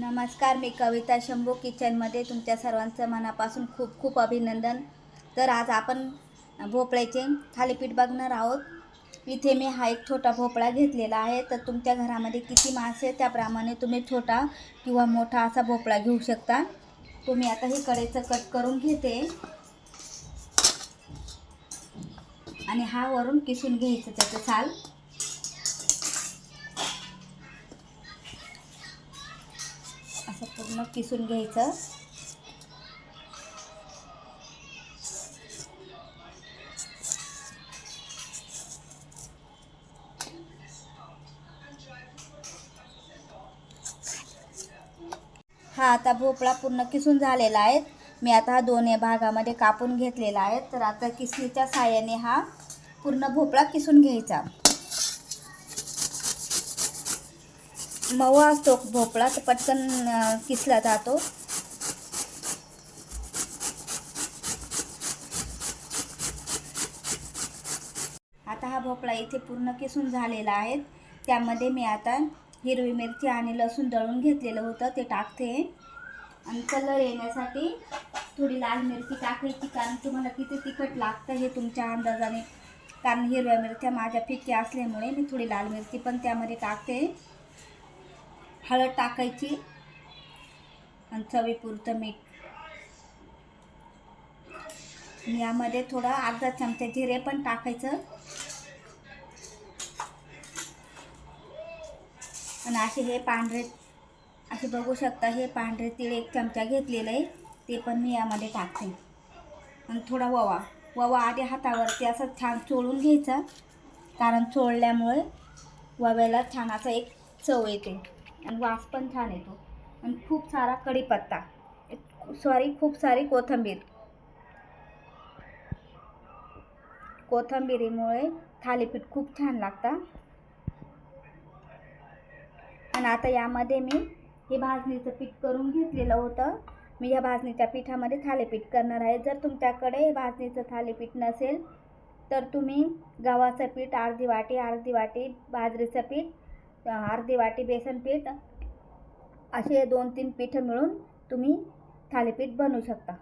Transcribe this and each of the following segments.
नमस्कार मी कविता शंभू किचनमध्ये तुमच्या सर्वांचं मनापासून खूप खूप अभिनंदन. तर आज आपण भोपळ्याचे थालीपीठ बघणार आहोत. इथे मी हा एक छोटा भोपळा घेतलेला आहे. तर तुमच्या घरामध्ये किती मासे त्याप्रमाणे तुम्ही छोटा किंवा मोठा असा भोपळा घेऊ शकता. तुम्ही आता हे कडेचं कट करून घेते. आणि हा वरून किसून घ्यायचं त्याचं साल. मग किसून घ्यायचं. हा आता भोपळा पूर्ण किसून झालेला आहे. मी आता हा दोन्ही भागामध्ये कापून घेतलेला आहे. तर आता किसणीच्या साहाय्याने हा पूर्ण भोपळा किसून घ्यायचा. मऊ असतो भोपळा तर पटकन किसला जातो. आता हा भोपळा इथे पूर्ण किसून झालेला आहे. त्यामध्ये मी आता हिरवी मिरची आणि लसूण दळून घेतलेलं होतं ते टाकते. आणि कलर येण्यासाठी थोडी लाल मिरची टाकायची कारण तुम्हाला किती तिखट लागतं हे तुमच्या अंदाजाने. कारण हिरव्या मिरच्या माझ्या फिक्या असल्यामुळे मी थोडी लाल मिरची पण त्यामध्ये टाकते. हळद टाकायची आणि चवीपुरतं मीठ. यामध्ये थोडा अर्धा चमचा जिरे पण टाकायचं. आणि असे हे पांढरे असे बघू शकता हे पांढरे तीळ एक चमचा घेतलेलं आहे ते पण मी यामध्ये टाकते. आणि थोडा ववा ववा आधी हातावरती असं छान चोळून घ्यायचा कारण चोळल्यामुळे वव्याला छान असा एक चव येते. आणि वास पण छान येतो. आणि खूप सारा कढीपत्ता. सॉरी खूप सारी कोथिंबीर. कोथिंबिरीमुळे थालीपीठ खूप छान लागतं. आणि आता यामध्ये मी हे भाजणीचं पीठ करून घेतलेलं होतं. मी या भाजणीच्या पिठामध्ये थालीपीठ करणार आहे. जर तुमच्याकडे हे भाजणीचं थालीपीठ नसेल तर तुम्ही गव्हाचं पीठ अर्धी वाटी अर्धी वाटी बाजरीचं पीठ अर्धी वाटी बेसन पीठ असे दोन तीन पीठ मिळून तुम्ही थालीपीठ बनवू शकता.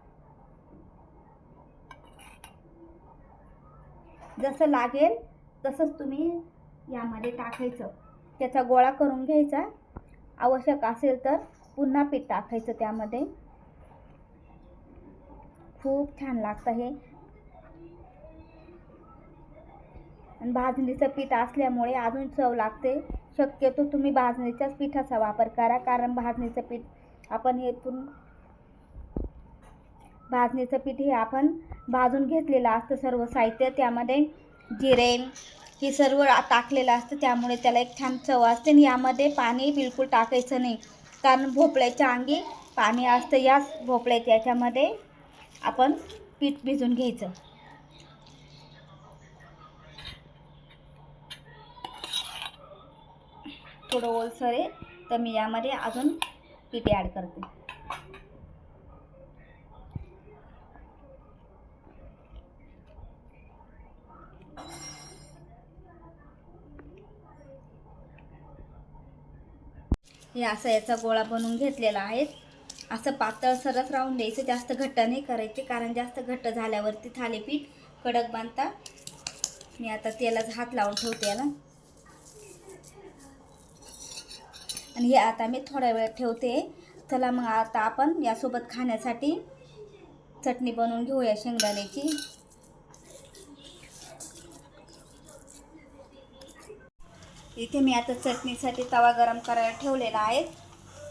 जसं लागेल तसंच तुम्ही यामध्ये टाकायचं. त्याचा गोळा करून घ्यायचा. आवश्यक असेल तर पुन्हा पीठ टाकायचं त्यामध्ये. खूप छान लागतं हे. आणि भाजणीचं पीठ असल्यामुळे अजून चव लागते. शक्यतो तुम्ही भाजणीच्याच पिठाचा वापर करा कारण भाजणीचं पीठ आपण हेतून भाजणीचं पीठ हे आपण भाजून घेतलेलं असतं सर्व साहित्य. त्यामध्ये जिरे हे सर्व टाकलेलं असतं. त्यामुळे त्याला एक छान चव असते आणि यामध्ये पाणी बिलकुल टाकायचं नाही. कारण भोपळ्याच्या अंगी पाणी असतं. याच भोपळ्याच्या याच्यामध्ये आपण पीठ भिजून घ्यायचं. थोडं ओलसर आहे तर मी यामध्ये अजून पीठ ॲड करते. हे असं याचा गोळा बनवून घेतलेला आहे. असं पातळ सरस राहून द्यायचं जास्त घट्ट नाही करायचे कारण जास्त घट्ट झाल्यावरती थालीपीठ कडक बांधता मी आता तेलाच हात लावून ठेवते याला. आणि हे आता मी थोड्या वेळ ठेवते. चला मग आता आपण यासोबत खाण्यासाठी चटणी बनवून घेऊया शेंगदाण्याची. इथे मी आता चटणीसाठी तवा गरम करायला ठेवलेला आहे.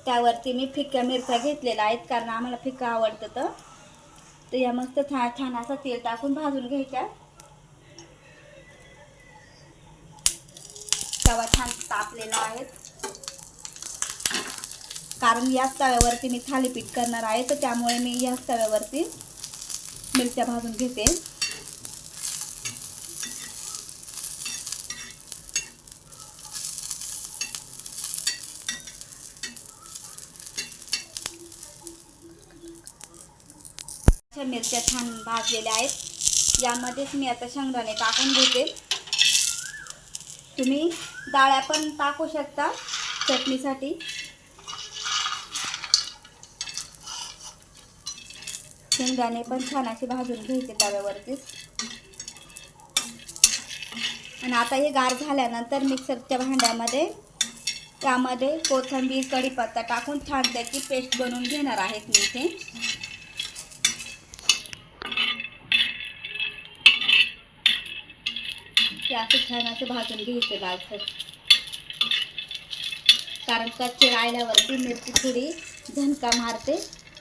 त्यावरती मी फिक्या मिरच्या घेतलेल्या आहेत कारण आम्हाला फिक्का आवडतं तर. तर या मस्त छान छान असं तेल टाकून भाजून घ्यायच्या. तवा छान तापलेला आहे. कारण याच तव्यावरती मी थालीपीठ करणार आहे तर त्यामुळे मी याच तव्यावरती मिरच्या भाजून घेते. मिरच्या छान भाजलेल्या आहेत. यामध्येच मी आता शेंगदाणे टाकून घेते. तुम्ही डाळ्या पण टाकू शकता चटणीसाठी. शेंगदाणे पण छान असे भाजून घ्यायचे तव्यावरतीच आणि आता हे गार झाल्यानंतर मिक्सरच्या भांड्यामध्ये त्यामध्ये कोथिंबीर कढीपत्ता टाकून छान त्याची पेस्ट बनवून घेणार आहेत मी इथे. ते असं छान असं भाजून घ्यायचं लालसर कारण कच्चे राहिल्यावरती मिरची थोडी झणका मारते.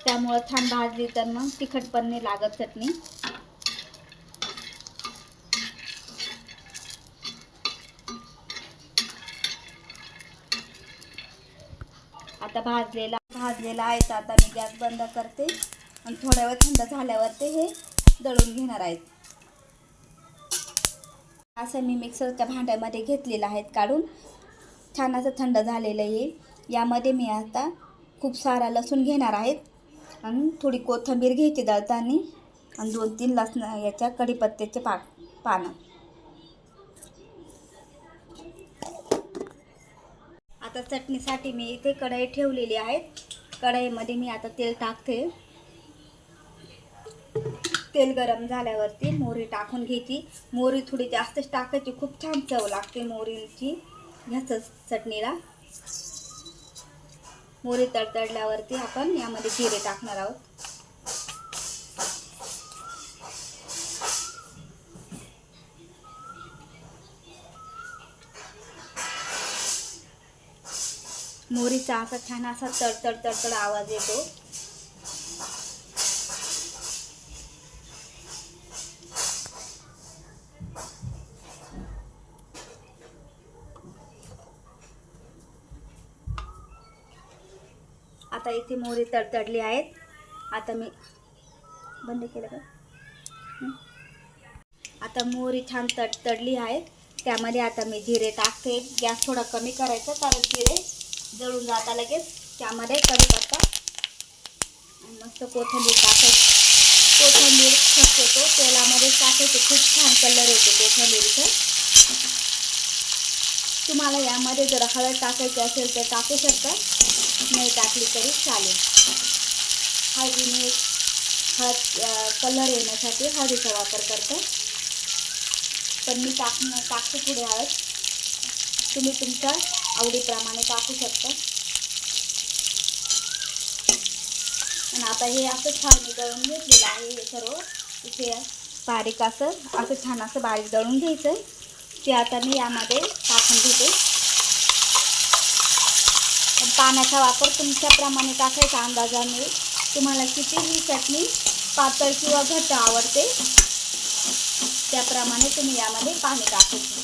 त्यामुळं छान भाजली तर मग तिखट पण नाही लागत चटणी. आता भाजलेला भाजलेला आहे तर आता मी गॅस बंद करते. आणि थोड्या वेळ थंड झाल्यावर ते हे दळून घेणार आहेत. असं मी मिक्सरच्या भांड्यामध्ये घेतलेलं आहेत काढून. छान असं थंड झालेलं आहे. यामध्ये मी आता खूप सारा लसूण घेणार आहेत. आणि थोडी कोथिंबीर घ्यायची दळताना आणि दोन तीन लसण याच्या कढीपत्त्याचे पा पानं. आता चटणीसाठी मी इथे कढई ठेवलेली आहे. कढईमध्ये मी आता तेल टाकते. तेल गरम झाल्यावरती मोहरी टाकून घ्यायची. मोहरी थोडी जास्तच टाकायची. खूप छान चव लागते मोहरीची. ह्याच चटणीला. मोहरी तडतडल्यावरती आपण यामध्ये जिरे टाकणार आहोत. मोहरीचा असा छान असा तडतड तडतड आवाज येतो. आता इथे मोहरी तडतडली आहेत. आता मी बंद केलं का? आता मोहरी छान तडतडली आहे त्यामध्ये आता मी जिरे टाकते. गॅस थोडा कमी करायचा कारण जिरे जळून जाता लगेच. त्यामध्ये कढीपत्ता आणि मस्त कोथिंबीर टाकायची. कोथिंबीर शक्यतो तेलामध्ये टाकायचे. खूप छान कलर येतो कोथिंबीरचा. तुम्हाला यामध्ये जर हळद टाकायची असेल तर टाकू शकता. नाही टाकली तरी चालेल. हळदी मी हळद कलर येण्यासाठी हळदीचा वापर करते. पण मी टाकणं टाकते पुढे हळद. तुम्ही तुमच्या आवडीप्रमाणे टाकू शकता. आणि आता हे असं छान मी दळून घेतलेलं आहे हे सर्व. इथे बारीक असं असं छान असं बारीक दळून घ्यायचं आहे की आता मी यामध्ये टाकून घेते. पाण्याचा वापर तुमच्याप्रमाणे टाकायचा अंदाजाने तुम्हाला किती ही चटणी पातळ किंवा घट्ट आवडते त्याप्रमाणे तुम्ही यामध्ये पाणी टाकायचं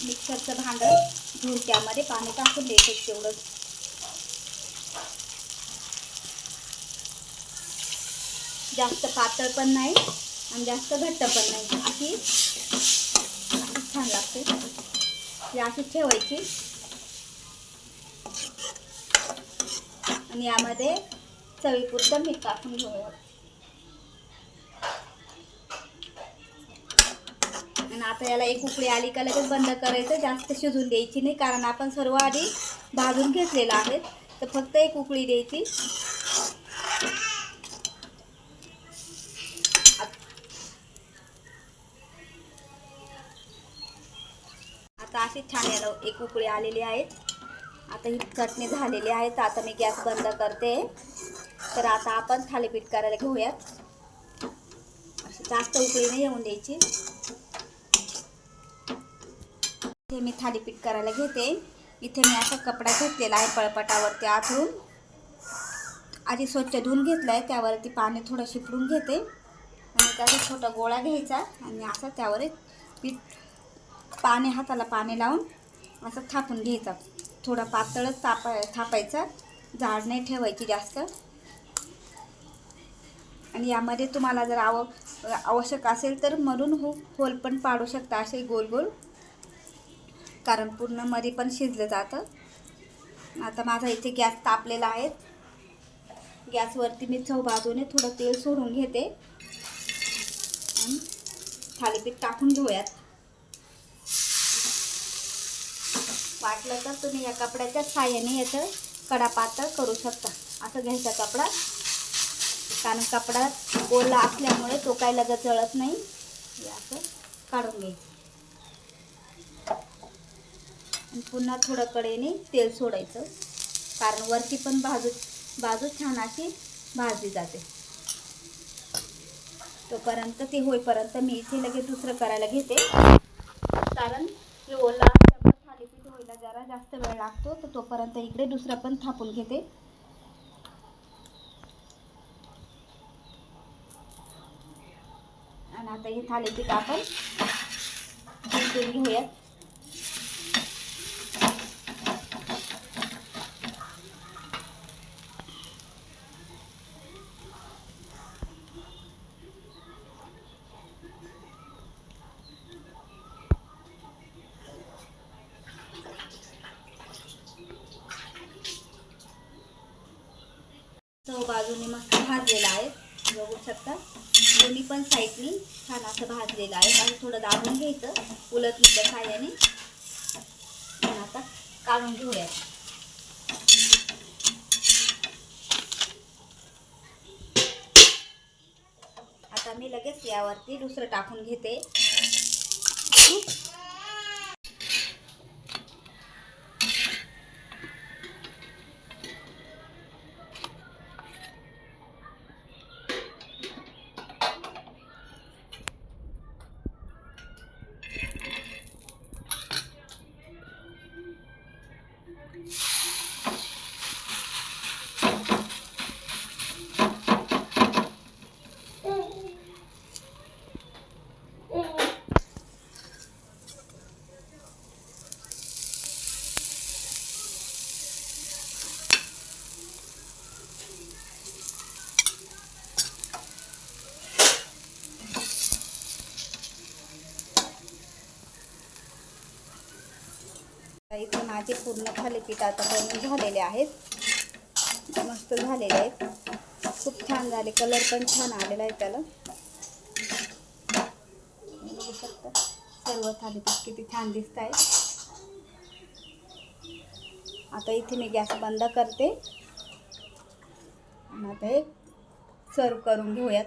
मिक्सरचं भांडं घेऊन त्यामध्ये पाणी टाकून देते तेवढंच. जास्त पातळ पण नाही. आणि जास्त घट्ट पण नाही. अशी छान लागते. अशी ठेवायची. आणि यामध्ये चवीपुरतं मीठ टाकून घेऊया. आणि आता याला एक उकळी आली का लगेच बंद करायचं. जास्त शिजून द्यायची नाही कारण आपण सर्व आधी भाजून घेतलेलं आहे. तर फक्त एक उकळी द्यायची. अशी छान याला एक उकळी आलेली आहेत. आता ही चटणी झालेली आहे तर आता मी गॅस बंद करते. तर आता आपण थालीपीठ करायला घेऊयात. अशी जास्त उकळी नाही येऊन द्यायची. इथे मी थालीपीठ करायला घेते. इथे मी असा कपडा घेतलेला आहे पळपटावरती आतून. आधी स्वच्छ धुवून घेतलं आहे त्यावरती पाणी थोडं शिपडून घेते. आणि त्याचा छोटा गोळा घ्यायचा आणि असा त्यावर पीठ पाणी हाताला पाणी लावून असं थापून घ्यायचा. थोडा पातळच तापा थापायचा. जाड नाही ठेवायची जास्त. आणि यामध्ये तुम्हाला जर आव आवश्यक असेल तर म्हणून हो होल पण पाडू शकता असे गोल गोल. कारण पूर्णमध्ये पण शिजलं जातं. आता माझा इथे गॅस तापलेला आहे. गॅसवरती मी चव बाजूने थोडं तेल सोडून घेते. थालीपीठ टाकून घेऊयात. वाटलं तर तुम्ही या कपड्याच्या साह्याने याचं कडा पातळ करू शकता. असं घ्यायचा कपडा. कारण कपडा ओला असल्यामुळे तो काय लगत जळत नाही हे असं काढून घ्यायचं. आणि पुन्हा थोडं कडेने तेल सोडायचं. कारण वरती पण बाजू बाजू छान अशी भाजली जाते. तोपर्यंत ते होईपर्यंत मी इथे लगेच दुसरं करायला घेते. कारण हे ओला थालीपीठ व्हायला जरा जास्त वेळ लागतो तर तोपर्यंत इकडे दुसरं पण थापून घेते. आणि आता हे थालीपीठ आपण घेऊयात. चव बाजूने मस्त भाजलेला आहे. बघू शकता. दोन्ही पण साईडनी छान असं भाजलेलं आहे. आणि थोडं दाबून घ्यायचं. उलटणीच्या साह्याने. आणि आता काढून घेऊया. आता मी लगेच यावरती दुसरं टाकून घेते आता इथे माझे पूर्ण थालीपीठ आता बनवून झालेले आहेत. मस्त झालेले आहेत. खूप छान झाले. कलर पण छान आलेला आहे त्याला. बघू शकता. सर्व थालीपीठ किती छान दिसत आहे. आता इथे मी गॅस बंद करते. आणि आता हे सर्व करून घेऊयात.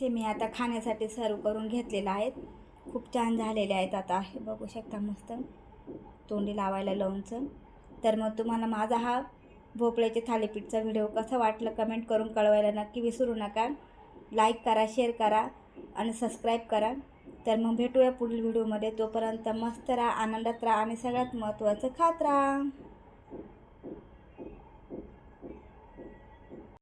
ते मी आता खाण्यासाठी सर्व करून घेतलेलं आहेत. खूप छान झालेले आहेत आता. हे बघू शकता मस्त. तोंडी लावायला लोणचं. तर मग तुम्हाला माझा हा भोपळ्याचे थालीपीठचा व्हिडिओ कसा वाटलं कमेंट करून कळवायला नक्की विसरू नका. लाईक करा शेअर करा आणि सबस्क्राईब करा. तर मग भेटूया पुढील व्हिडिओमध्ये. तोपर्यंत मस्त राहा आनंदात राहा आणि सगळ्यात महत्त्वाचं खात राहा.